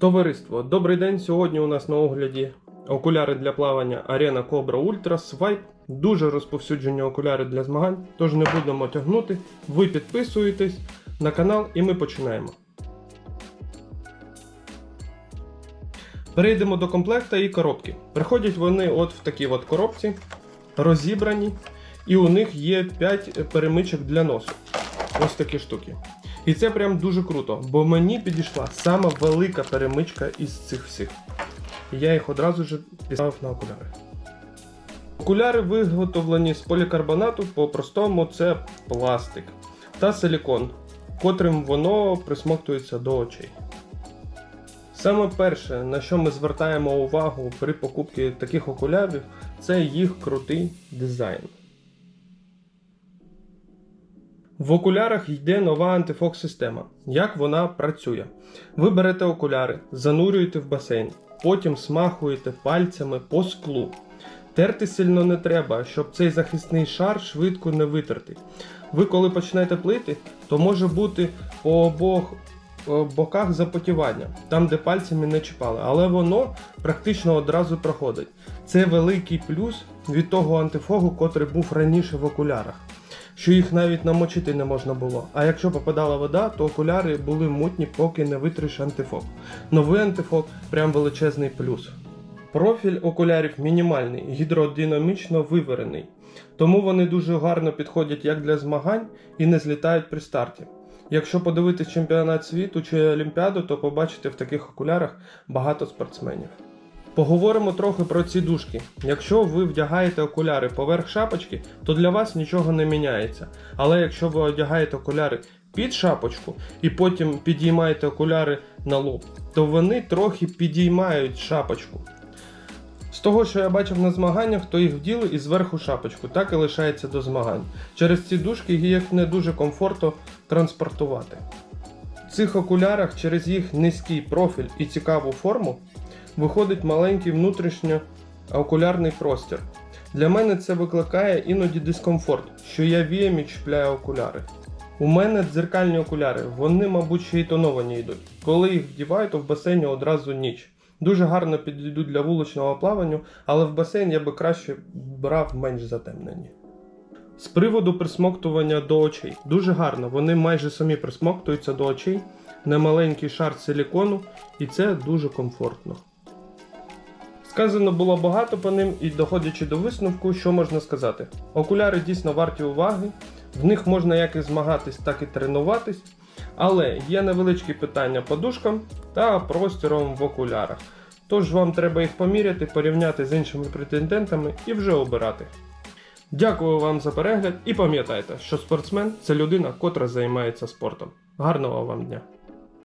Товариство, добрий день. Сьогодні у нас на огляді окуляри для плавання Arena Cobra Ultra Swipe. Дуже розповсюджені окуляри для змагань, тож не будемо тягнути. Ви підписуєтесь на канал і ми починаємо. Перейдемо до комплекта і коробки. Приходять вони от в такій от коробці, розібрані, і у них є 5 перемичок для носу. Ось такі штуки. І це прям дуже круто, бо мені підійшла сама велика перемичка із цих всіх. І я їх одразу ж підставив на окуляри. Окуляри виготовлені з полікарбонату, по-простому це пластик та силікон, котрим воно присмоктується до очей. Саме перше, на що ми звертаємо увагу при покупці таких окулярів, це їх крутий дизайн. В окулярах йде нова антифокс-система. Як вона працює? Ви берете окуляри, занурюєте в басейн, потім смахуєте пальцями по склу. Терти сильно не треба, щоб цей захисний шар швидко не витерти. Ви коли почнете плити, то може бути по обох боках запотівання, там де пальцями не чіпали, але воно практично одразу проходить. Це великий плюс від того антифогу, котрий був раніше в окулярах що їх навіть намочити не можна було. А якщо попадала вода, то окуляри були мутні, поки не витриш антифок. Новий антифок прям величезний плюс. Профіль окулярів мінімальний, гідродинамічно виварений, тому вони дуже гарно підходять як для змагань і не злітають при старті. Якщо подивитись чемпіонат світу чи Олімпіаду, то побачите в таких окулярах багато спортсменів. Поговоримо трохи про ці дужки. Якщо ви вдягаєте окуляри поверх шапочки, то для вас нічого не міняється. Але якщо ви одягаєте окуляри під шапочку і потім підіймаєте окуляри на лоб, то вони трохи підіймають шапочку. З того, що я бачив на змаганнях, то їх вділи і зверху шапочку, так і лишається до змагань. Через ці дужки їх не дуже комфортно транспортувати. В цих окулярах через їх низький профіль і цікаву форму виходить маленький внутрішньоокулярний простір. Для мене це викликає іноді дискомфорт, що я віями чіпляю окуляри. У мене дзеркальні окуляри, вони, мабуть, ще й тоновані йдуть. Коли їх вдіваю, то в басейні одразу ніч. Дуже гарно підійдуть для вуличного плавання, але в басейн я би краще брав менш затемнені. З приводу присмоктування до очей. Дуже гарно, вони майже самі присмоктуються до очей на маленький шар силікону, і це дуже комфортно. Сказано було багато по ним, і доходячи до висновку, що можна сказати? Окуляри дійсно варті уваги, в них можна як і змагатись, так і тренуватись, але є невеличкі питання по дужкам та простіром в окулярах. Тож вам треба їх поміряти, порівняти з іншими претендентами і вже обирати. Дякую вам за перегляд і пам'ятайте, що спортсмен це людина, котра займається спортом. Гарного вам дня!